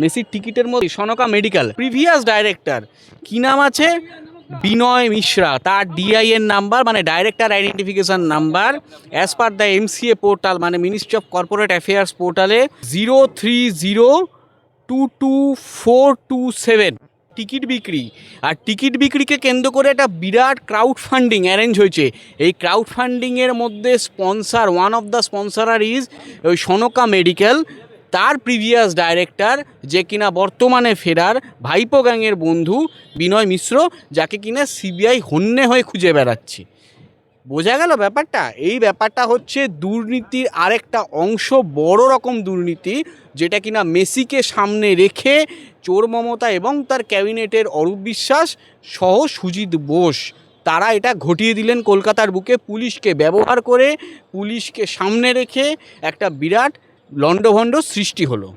মেসির টিকিটের মধ্যে সনকা মেডিকেল। প্রিভিয়াস ডাইরেক্টর, কি নাম আছে? বিনয় মিশ্রা, তার ডিআইএন নাম্বার মানে director identification number as per the MCA portal মানে মিনিস্ট্রি অফ কর্পোরেট অ্যাফেয়ার্স পোর্টালে zero three zero two two four two seven ticket বিক্রি, আর টিকিট বিক্রিকে কেন্দ্র করে একটা বিরাট ক্রাউড ফান্ডিং অ্যারেঞ্জ হয়েছে। এই ক্রাউড ফান্ডিংয়ের মধ্যে sponsor one of the sponsorer is ওই সনকা মেডিকেল তার প্রিভিয়াস ডাইরেক্টর যে কিনা বর্তমানে ফেরার ভাইপো গ্যাংয়ের বন্ধু বিনয় মিশ্র, যাকে কিনা সিবিআই হন্যে হয়ে খুঁজে বেড়াচ্ছে। বোঝা গেল ব্যাপারটা? এই ব্যাপারটা হচ্ছে দুর্নীতির আরেকটা অংশ, বড় রকম দুর্নীতি, যেটা কিনা মেসিকে সামনে রেখে চোর মমতা এবং তার ক্যাবিনেটের অরূপ বিশ্বাস সহ সুজিত বোস, তারা এটা ঘটিয়ে দিলেন কলকাতার বুকে। পুলিশকে ব্যবহার করে পুলিশকে সামনে রেখে একটা বিরাট লণ্ডভণ্ড সৃষ্টি হলো।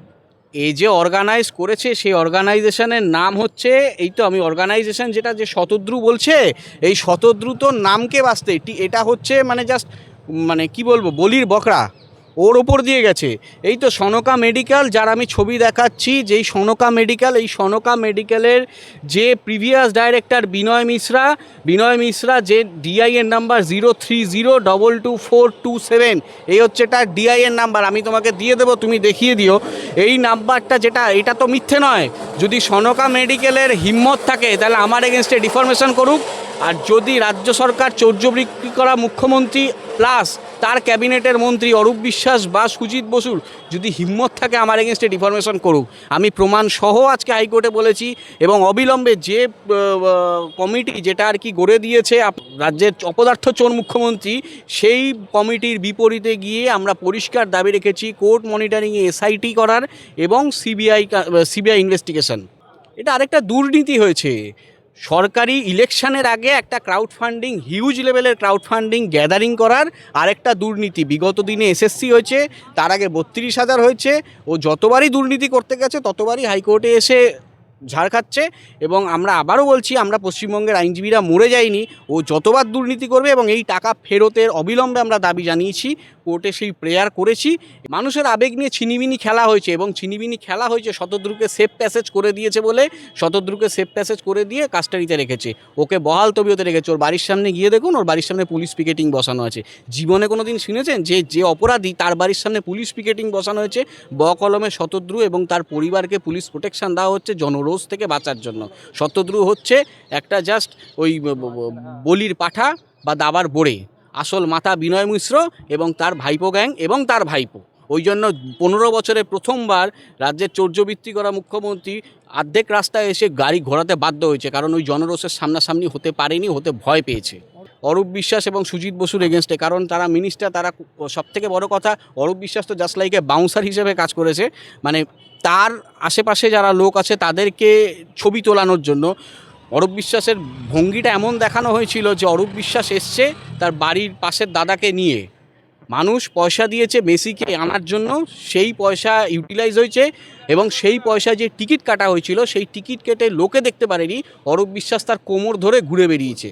এই যে অর্গানাইজ করেছে, সেই অর্গানাইজেশনের নাম হচ্ছে, এই তো আমি অর্গানাইজেশন যেটা যে শতদ্রু বলছে, এই শতদ্রু তো নামকে বাঁচতে, এটা হচ্ছে মানে জাস্ট মানে কি বলব, বলির বকরা। ওর ওপর দিয়ে গেছে। এই তো সনকা মেডিকেল, যার আমি ছবি দেখাচ্ছি, যেই সনকা মেডিকেল, এই সনকা মেডিকেলের যে প্রিভিয়াস ডাইরেক্টর বিনয় মিশ্রা বিনয় মিশ্রা যে DIN number zero three zero double two four two seven এই হচ্ছে তার ডিআইএন নাম্বার আমি তোমাকে দিয়ে দেবো, তুমি দেখিয়ে দিও। এই নাম্বারটা যেটা, এটা তো মিথ্যে নয়। যদি সনকা মেডিকেলের হিম্মত থাকে, তাহলে আমার এগেনস্টে ডিফরমেশন করুক। আর যদি রাজ্য সরকার চৌর্য বিক্রি করা মুখ্যমন্ত্রী প্লাস তার ক্যাবিনেটের মন্ত্রী অরূপ বিশ্বাস বা সুজিত বসুর যদি হিম্মত থাকে আমার এগেনস্টে ডিফরমেশন করুক, আমি প্রমাণ সহ আজকে হাইকোর্টে বলেছি এবং অবিলম্বে যে কমিটি যেটা আর কি গড়ে দিয়েছে রাজ্যের অপদার্থ চোর মুখ্যমন্ত্রী, সেই কমিটির বিপরীতে গিয়ে আমরা পরিষ্কার দাবি রেখেছি কোর্ট মনিটরিংয়ে এসআইটি করার এবং সিবিআই সিবিআই ইনভেস্টিগেশন এটা আরেকটা দুর্নীতি হয়েছে। সরকারি ইলেকশনের আগে একটা ক্রাউড ফান্ডিং হিউজ লেভেলের ক্রাউড ফান্ডিং গ্যাদারিং করার আরেকটা দুর্নীতি। বিগত দিনে এসএসসি হয়েছে, তার আগে বত্রিশ হাজার হয়েছে, ও যতবারই দুর্নীতি করতে গেছে, ততবারই হাইকোর্টে এসে ঝাড় খাচ্ছে এবং আমরা আবারও বলছি, আমরা পশ্চিমবঙ্গের আইনজীবীরা মরে যাইনি ও যতবার দুর্নীতি করবে এবং এই টাকা ফেরতের অবিলম্বে আমরা দাবি জানিয়েছি, কোর্টে সেই প্রেয়ার করেছি। মানুষের আবেগ নিয়ে ছিনিমিনি খেলা হয়েছে এবং ছিনিমিনি খেলা হয়েছে শতদ্রুকে সেফ প্যাসেজ করে দিয়েছে বলে, শতদ্রুকে সেফ প্যাসেজ করে দিয়ে কাস্টাডিতে রেখেছে। ওকে বহাল তবিয়তে রেখেছে। ওর বাড়ির সামনে গিয়ে দেখুন, ওর বাড়ির সামনে পুলিশ পিকেটিং বসানো আছে। জীবনে কোনো দিন শুনেছেন যে যে অপরাধী তার বাড়ির সামনে পুলিশ পিকেটিং বসানো হয়েছে? ব কলমে শতদ্রু এবং তার পরিবারকে পুলিশ প্রোটেকশন দেওয়া হচ্ছে জনরোষ থেকে বাঁচার জন্য। শতদ্রু হচ্ছে একটা জাস্ট ওই বলির পাঠা বা দাবার বোড়ে। আসল মাতা বিনয় মিশ্র এবং তার ভাইপো গ্যাং এবং তার ভাইপো। ওই জন্য পনেরো বছরে প্রথমবার রাজ্যের চৌর্যবৃত্তি করা মুখ্যমন্ত্রী অর্ধেক রাস্তায় এসে গাড়ি ঘোরাতে বাধ্য হয়েছে। কারণ ওই জনরোষের সামনাসামনি হতে পারেনি, হতে ভয় পেয়েছে। অরূপ বিশ্বাস এবং সুজিত বসুর এগেনস্টে কারণ তারা মিনিস্টার তারা সব থেকে বড় কথা, অরূপ বিশ্বাস তো জাস্ট লাইকে বাউন্সার হিসেবে কাজ করেছে। মানে তার আশেপাশে যারা লোক আছে, তাদেরকে ছবি তোলানোর জন্য। অরূপ বিশ্বাসের ভঙ্গিটা এমন দেখানো হয়েছিল যে অরূপ বিশ্বাস এসছে তার বাড়ির পাশের দাদাকে নিয়ে। মানুষ পয়সা দিয়েছে মেসিকে আনার জন্য, সেই পয়সা ইউটিলাইজ হয়েছে এবং সেই পয়সা যে টিকিট কাটা হয়েছিল, সেই টিকিট কেটে লোকে দেখতে পারেনি। অরূপ বিশ্বাস তার কোমর ধরে ঘুরে বেরিয়েছে